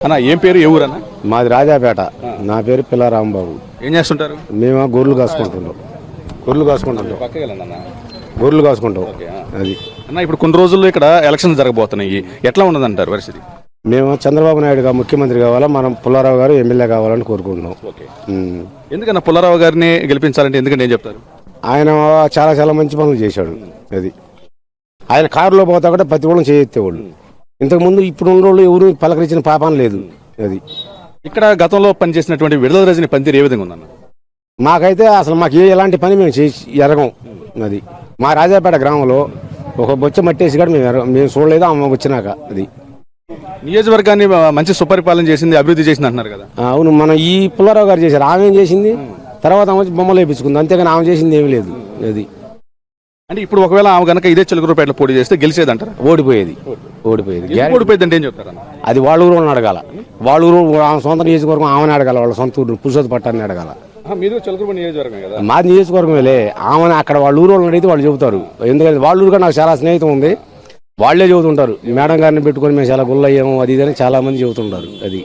అన్న ఏం పేరు ఏ ఊరన్న? మాది రాజాపేట. నా పేరు పిల్ల రాంబాబు ఏం చేస్తుంటారు? మేము గొర్రెలు కాసుకుంటున్నాం గొర్రెలు కాసుకుంటుంటాం. అన్న. గొర్రెలు కాసుకుంటాం. అది. అన్న ఇప్పుడు కొన్ని రోజుల్లో ఇక్కడ ఎలక్షన్స్ జరగబోతున్నాయి. ఎట్లా ఉండదంటారు పరిస్థితి? మేము చంద్రబాబు నాయుడు గారు ముఖ్యమంత్రి కావాలా మనం పుల్లారావు గారు ఎమ్మెల్యే కావాలని కోరుకుంటున్నాం. ఎందుకన్నా పుల్లారావు గారిని గెలిపించాలంటే ఎందుకంటే ఏం చెప్తారు? ఆయన చాలా చాలా మంచి పనులు చేశాడు. అది. ఆయన కారులో పోతా కూడా ప్రతి ఒళ్ళు చేయెత్తేవాళ్ళు ఇంతకుముందు ఇప్పుడు ఉన్న వాళ్ళు ఎవరు పలకరించిన పాపం లేదు అది. ఇక్కడ గతంలో పనిచేసినటువంటి విడుదల రజని పనితీరు ఏ విధంగా ఉందన్న? మాకైతే అసలు మాకు ఏ ఎలాంటి పని మేము చేసి ఎరగం అది. మా రాజాపేట గ్రామంలో ఒక బొచ్చ మట్టేసి కూడా మేము ఎరగం. మేము చూడలేదు ఆమె వచ్చినాక అది. నియోజకవర్గాన్ని మంచి సుపరిపాలన చేసింది అభివృద్ధి చేసింది అంటున్నారు కదా. అవును మన ఈ పుల్లారావు గారు చేశారు. ఆమె ఏం చేసింది? తర్వాత ఆమె వచ్చి బొమ్మలు వేయించుకుంది అంతేగాని ఆమె చేసింది ఏమీ లేదు అది. అంటే ఇప్పుడు ఒకవేళ ఆమె కనుక ఇదే చిలుకూరుపేటలో పోటీ చేస్తే గెలిచేది అంటారా ఓడిపోయేది. ఓడిపోయేది. ఓడిపోయింది అంటే ఏం చెప్తారన్న అది వాళ్ళ ఊరు అడగాల. వాళ్ళ ఊరు ఆమె సొంత నియోజకవర్గం ఆమెను అడగాల వాళ్ళ సొంత ఊరు పురుషోత్తి పట్టాన్ని అడగాల. మీరు నియోజకవర్గం కదా? మాది నియోజకవర్గమేలే. ఆమెను అక్కడ వాళ్ళ ఊరు వాళ్ళని అడిగితే వాళ్ళు చెబుతారు. ఎందుకంటే వాళ్ళ ఊరుగా నాకు చాలా స్నేహితం ఉంది. వాళ్ళే చెబుతుంటారు. మేడం గారిని పెట్టుకొని మేము చాలా గుళ్ళు అయ్యాము అది ఇది అని చాలా మంది చెబుతుంటారు. అది